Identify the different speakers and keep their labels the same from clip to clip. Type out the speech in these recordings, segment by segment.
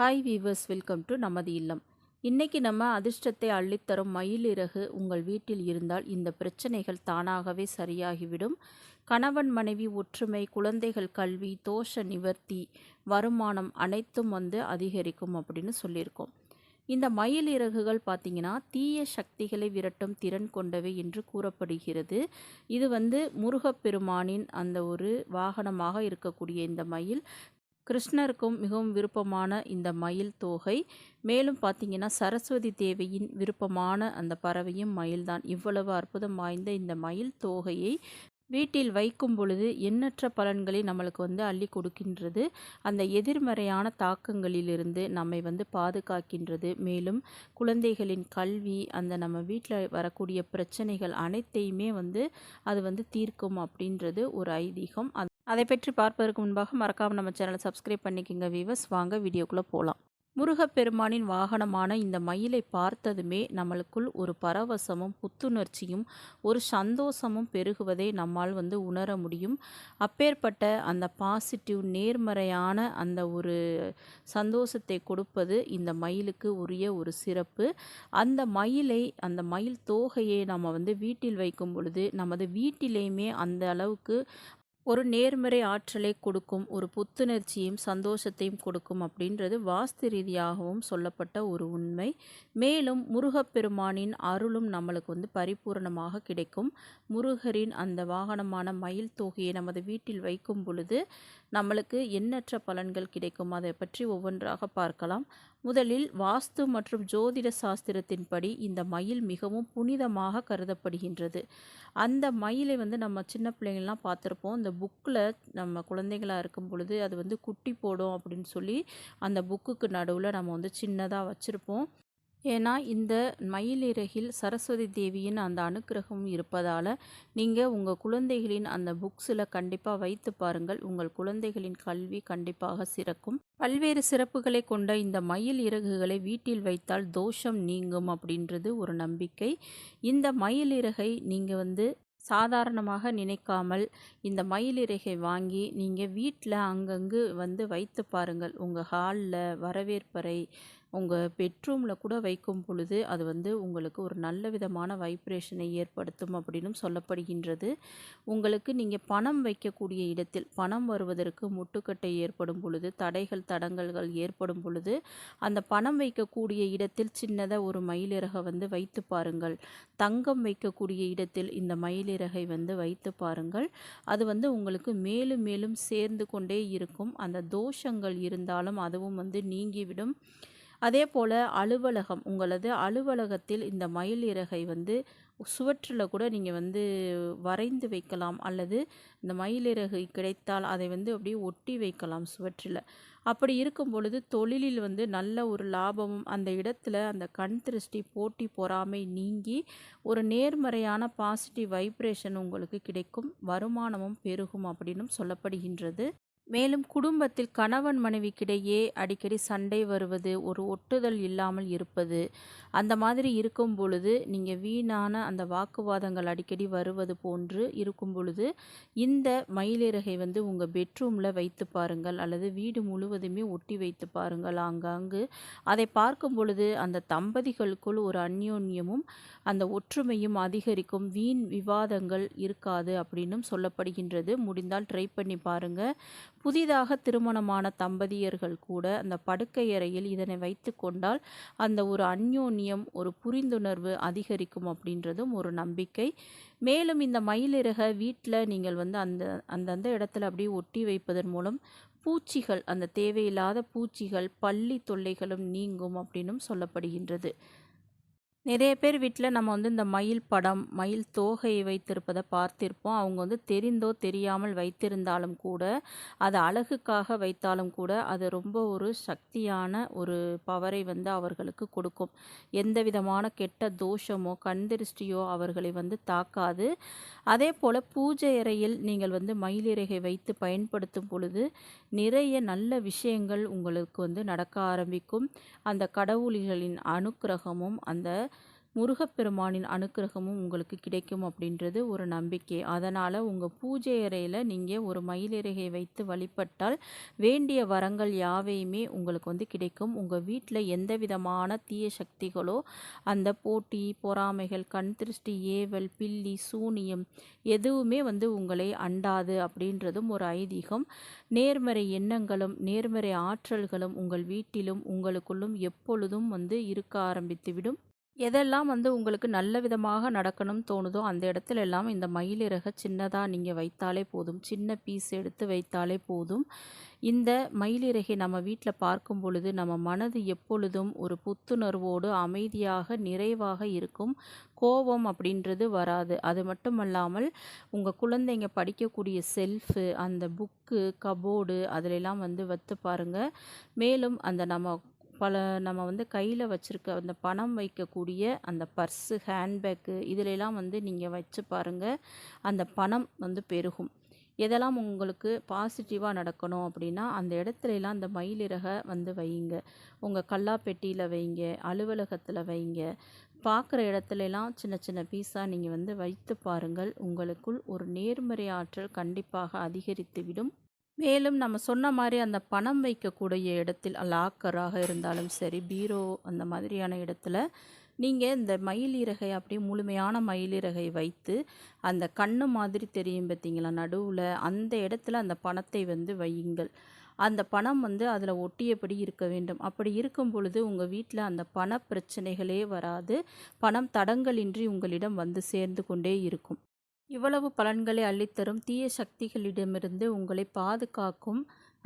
Speaker 1: Hi viewers welcome to நமது இல்லம் இன்னைக்கு நம்ம அதிர்ஷ்டத்தை அள்ளித்தரும் மயிலிறகு உங்கள் வீட்டில் இருந்தால் இந்த பிரச்சனைகள் தானாகவே சரியாகிவிடும். கணவன் மனைவி ஒற்றுமை குழந்தைகள் கல்வி தோஷ நிவர்த்தி வருமானம் அனைத்தும் வந்து அதிகரிக்கும் அப்படின்னு சொல்லியிருக்கோம். இந்த மயில் இறகுகள் பார்த்தீங்கன்னா தீய சக்திகளை விரட்டும் திறன் கொண்டவை என்று கூறப்படுகிறது. இது வந்து முருகப்பெருமானின் அந்த ஒரு வாகனமாக இருக்கக்கூடிய இந்த மயில் கிருஷ்ணருக்கும் மிகவும் விருப்பமான இந்த மயில் தோகை. மேலும் பார்த்தீங்கன்னா சரஸ்வதி தேவியின் விருப்பமான அந்த பறவையும் மயில்தான். இவ்வளவு அற்புதம் வாய்ந்த இந்த மயில் தோகையை வீட்டில் வைக்கும் பொழுது எண்ணற்ற பலன்களை நம்மளுக்கு வந்து அள்ளி கொடுக்கின்றது. அந்த எதிர்மறையான தாக்கங்களிலிருந்து நம்மை வந்து பாதுகாக்கின்றது. மேலும் குழந்தைகளின் கல்வி அந்த நம்ம வீட்டில் வரக்கூடிய பிரச்சனைகள் அனைத்தையுமே வந்து அது வந்து தீர்க்கும் அப்படின்றது ஒரு ஐதீகம். அதை பற்றி பார்ப்பதற்கு முன்பாக மறக்காமல் நம்ம சேனலை சப்ஸ்கிரைப் பண்ணிக்கோங்க வீவர்ஸ் வாங்க வீடியோக்குள்ளே போகலாம் முருகப்பெருமானின் வாகனமான இந்த மயிலை பார்த்ததுமே நம்மளுக்குள் ஒரு பரவசமும் புத்துணர்ச்சியும் ஒரு சந்தோஷமும் பெருகுவதை நம்மால் வந்து உணர முடியும். அப்பேற்பட்ட அந்த பாசிட்டிவ் நேர்மறையான அந்த ஒரு சந்தோஷத்தை கொடுப்பது இந்த மயிலுக்கு உரிய ஒரு சிறப்பு. அந்த மயிலை அந்த மயில் தோகையை நம்ம வந்து வீட்டில் வைக்கும் பொழுது நமது வீட்டிலேயுமே அந்த அளவுக்கு ஒரு நேர்மறை ஆற்றலை கொடுக்கும் ஒரு புத்துணர்ச்சியும் சந்தோஷத்தையும் கொடுக்கும் அப்படின்றது வாஸ்து ரீதியாகவும் சொல்லப்பட்ட ஒரு உண்மை. மேலும் முருகப்பெருமானின் அருளும் நம்மளுக்கு வந்து பரிபூரணமாக கிடைக்கும். முருகரின் அந்த வாகனமான மயில் தொகையை நமது வீட்டில் வைக்கும் பொழுது நம்மளுக்கு எண்ணற்ற பலன்கள் கிடைக்கும். அதை பற்றி ஒவ்வொன்றாக பார்க்கலாம். முதலில் வாஸ்து மற்றும் ஜோதிட சாஸ்திரத்தின்படி இந்த மயில் மிகவும் புனிதமாக கருதப்படுகின்றது. அந்த மயிலை வந்து நம்ம சின்ன பிள்ளைங்கள்லாம் பார்த்துருப்போம். இந்த புக்கில் நம்ம குழந்தைகளாக இருக்கும் பொழுது அது வந்து குட்டி போடும் அப்படின்னு சொல்லி அந்த புக்குக்கு நடுவில் நம்ம வந்து சின்னதாக வச்சுருப்போம். ஏன்னா இந்த மயிலிறகில் சரஸ்வதி தேவியின் அந்த அனுக்கிரகம் இருப்பதால் நீங்கள் உங்கள் குழந்தைகளின் அந்த புக்ஸில் கண்டிப்பாக வைத்து பாருங்கள். உங்கள் குழந்தைகளின் கல்வி கண்டிப்பாக சிறக்கும். பல்வேறு சிறப்புகளை கொண்ட இந்த மயில் இறகுகளை வீட்டில் வைத்தால் தோஷம் நீங்கும் அப்படின்றது ஒரு நம்பிக்கை. இந்த மயில் இறகை நீங்கள் வந்து சாதாரணமாக நினைக்காமல் இந்த மயிலிறகை வாங்கி நீங்கள் வீட்டில் அங்கங்கு வந்து வைத்து பாருங்கள். உங்கள் ஹாலில் வரவேற்பறை உங்கள் பெட்ரூமில் கூட வைக்கும் பொழுது அது வந்து உங்களுக்கு ஒரு நல்ல விதமான வைப்ரேஷனை ஏற்படுத்தும் அப்படின்னும் சொல்லப்படுகின்றது. உங்களுக்கு நீங்கள் பணம் வைக்கக்கூடிய இடத்தில் பணம் வருவதற்கு முட்டுக்கட்டை ஏற்படும் பொழுது தடைகள் தடங்கல்கள் ஏற்படும் பொழுது அந்த பணம் வைக்கக்கூடிய இடத்தில் சின்னதாக ஒரு மயிலிறகை வந்து வைத்து பாருங்கள். தங்கம் வைக்கக்கூடிய இடத்தில் இந்த மயிலிறகை வந்து வைத்து பாருங்கள். அது வந்து உங்களுக்கு மேலும் மேலும் சேர்ந்து கொண்டே இருக்கும். அந்த தோஷங்கள் இருந்தாலும் அதுவும் வந்து நீங்கிவிடும். அதே போல் அலுவலகம் உங்களது அலுவலகத்தில் இந்த மயில் இறகை வந்து சுவற்றில் கூட நீங்கள் வந்து வரைந்து வைக்கலாம் அல்லது இந்த மயிலிறகு கிடைத்தால் அதை வந்து அப்படியே ஒட்டி வைக்கலாம் சுவற்றில். அப்படி இருக்கும் பொழுது தொழிலில் வந்து நல்ல ஒரு லாபமும் அந்த இடத்துல அந்த கண் திருஷ்டி போட்டி பொறாமை நீங்கி ஒரு நேர்மறையான பாசிட்டிவ் வைப்ரேஷன் உங்களுக்கு கிடைக்கும் வருமானமும் பெருகும் அப்படின்னும் சொல்லப்படுகின்றது. மேலும் குடும்பத்தில் கணவன் மனைவிக்கிடையே அடிக்கடி சண்டை வருவது ஒரு ஒட்டுதல் இல்லாமல் இருப்பது அந்த மாதிரி இருக்கும் பொழுது நீங்கள் வீணான அந்த வாக்குவாதங்கள் அடிக்கடி வருவது போன்று இருக்கும் பொழுது இந்த மயிலிறகை வந்து உங்கள் பெட்ரூமில் வைத்து பாருங்கள் அல்லது வீடு முழுவதுமே ஒட்டி வைத்து பாருங்கள். ஆங்காங்கு அதை பார்க்கும் பொழுது அந்த தம்பதிகளுக்குள் ஒரு அந்யோன்யமும் அந்த ஒற்றுமையும் அதிகரிக்கும். வீண் விவாதங்கள் இருக்காது அப்படின்னும் சொல்லப்படுகின்றது. முடிந்தால் ட்ரை பண்ணி பாருங்கள் புதிதாக திருமணமான தம்பதியர்கள் கூட அந்த படுக்கை அறையில் இதனை வைத்து கொண்டால் அந்த ஒரு அந்யோன்யம் ஒரு புரிந்துணர்வு அதிகரிக்கும் அப்படின்றதும் ஒரு நம்பிக்கை. மேலும் இந்த மயிலிறக வீட்டில் நீங்கள் வந்து அந்த அந்தந்த இடத்துல அப்படியே ஒட்டி வைப்பதன் மூலம் பூச்சிகள் அந்த தேவையில்லாத பூச்சிகள் பள்ளி தொல்லைகளும் நீங்கும் அப்படின்னும் சொல்லப்படுகின்றது. நிறைய பேர் வீட்டில் நம்ம வந்து இந்த மயில் படம் மயில் தோகையை வைத்திருப்பதை பார்த்திருப்போம். அவங்க வந்து தெரிந்தோ தெரியாமல் வைத்திருந்தாலும் கூட அது அழகுக்காக வைத்தாலும் கூட அது ரொம்ப ஒரு சக்தியான ஒரு பவரை வந்து அவர்களுக்கு கொடுக்கும். எந்த விதமான கெட்ட தோஷமோ கண்திருஷ்டியோ அவர்களை வந்து தாக்காது. அதே போல் பூஜை அறையில் நீங்கள் வந்து மயிலிறகை வைத்து பயன்படுத்தும் பொழுது நிறைய நல்ல விஷயங்கள் உங்களுக்கு வந்து நடக்க ஆரம்பிக்கும். அந்த கடவுளிகளின் அனுக்கிரகமும் அந்த முருகப்பெருமானின் அனுக்கிரகமும் உங்களுக்கு கிடைக்கும் அப்படின்றது ஒரு நம்பிக்கை. அதனால் உங்கள் பூஜை அறையில் நீங்கள் ஒரு மயிலிறகை வைத்து வழிபட்டால் வேண்டிய வரங்கள் யாவையுமே உங்களுக்கு வந்து கிடைக்கும். உங்கள் வீட்டில் எந்த விதமான தீய சக்திகளோ அந்த போட்டி பொறாமைகள் கண் திருஷ்டி ஏவல் பில்லி சூனியம் எதுவுமே வந்து உங்களை அண்டாது அப்படின்றதும் ஒரு ஐதீகம். நேர்மறை எண்ணங்களும் நேர்மறை ஆற்றல்களும் உங்கள் வீட்டிலும் உங்களுக்குள்ளும் எப்பொழுதும் வந்து இருக்க ஆரம்பித்துவிடும். எதெல்லாம் வந்து உங்களுக்கு நல்ல விதமாக நடக்கணும்னு தோணுதோ அந்த இடத்துல எல்லாம் இந்த மயிலிறகை சின்னதாக நீங்கள் வைத்தாலே போதும். சின்ன பீஸ் எடுத்து வைத்தாலே போதும். இந்த மயிலிறகை நம்ம வீட்டில் பார்க்கும் பொழுது நம்ம மனது எப்பொழுதும் ஒரு புத்துணர்வோடு அமைதியாக நிறைவாக இருக்கும். கோபம் அப்படின்றது வராது. அது மட்டுமல்லாமல் உங்கள் குழந்தைங்க படிக்கக்கூடிய செல்ஃபு அந்த புக்கு கபோர்டு அதிலெல்லாம் வந்து வைத்து பாருங்கள் மேலும் அந்த நம்ம பல நம்ம வந்து கையில் வச்சுருக்க அந்த பணம் வைக்கக்கூடிய அந்த பர்ஸு ஹேண்ட்பேக்கு இதிலெல்லாம் வந்து நீங்கள் வச்சு பாருங்கள் அந்த பணம் வந்து பெருகும். எதெல்லாம் உங்களுக்கு பாசிட்டிவாக நடக்கணும் அப்படின்னா அந்த இடத்துலலாம் அந்த மயிலிறகை வந்து வைங்க உங்கள் கல்லாப்பெட்டியில் வைங்க அலுவலகத்தில் வைங்க பார்க்குற இடத்துலலாம் சின்ன சின்ன பீஸாக நீங்கள் வந்து வைத்து பாருங்கள். உங்களுக்குள் ஒரு நேர்மறை ஆற்றல் கண்டிப்பாக அதிகரித்துவிடும். மேலும் நம்ம சொன்ன மாதிரி அந்த பணம் வைக்கக்கூடிய இடத்தில் லாக்கராக இருந்தாலும் சரி பீரோ அந்த மாதிரியான இடத்துல நீங்கள் இந்த மயிலிறகை அப்படியே முழுமையான மயிலிறகை வைத்து அந்த கண்ணு மாதிரி தெரியும் பார்த்தீங்களா? நடுவில் அந்த இடத்துல அந்த பணத்தை வந்து வையுங்கள். அந்த பணம் வந்து அதில் ஒட்டியபடி இருக்க வேண்டும். அப்படி இருக்கும் பொழுது உங்கள் வீட்டில் அந்த பண பிரச்சனைகளே வராது. பணம் தடங்கலின்றி உங்களிடம் வந்து சேர்ந்து கொண்டே இருக்கும். இவ்வளவு பலன்களை அள்ளித்தரும் தீய சக்திகளிடமிருந்து உங்களை பாதுகாக்கும்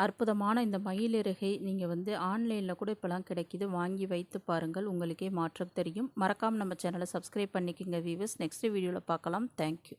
Speaker 1: அற்புதமான இந்த மயிலிறகை நீங்கள் வந்து ஆன்லைனில் கூட இப்போலாம் கிடைக்கிது. வாங்கி வைத்து பாருங்கள். உங்களுக்கே மாற்றம் தெரியும். மறக்காமல் நம்ம சேனலை சப்ஸ்கிரைப் பண்ணிக்கோங்க வீவர்ஸ் நெக்ஸ்ட் வீடியோவில் பார்க்கலாம். தேங்க்யூ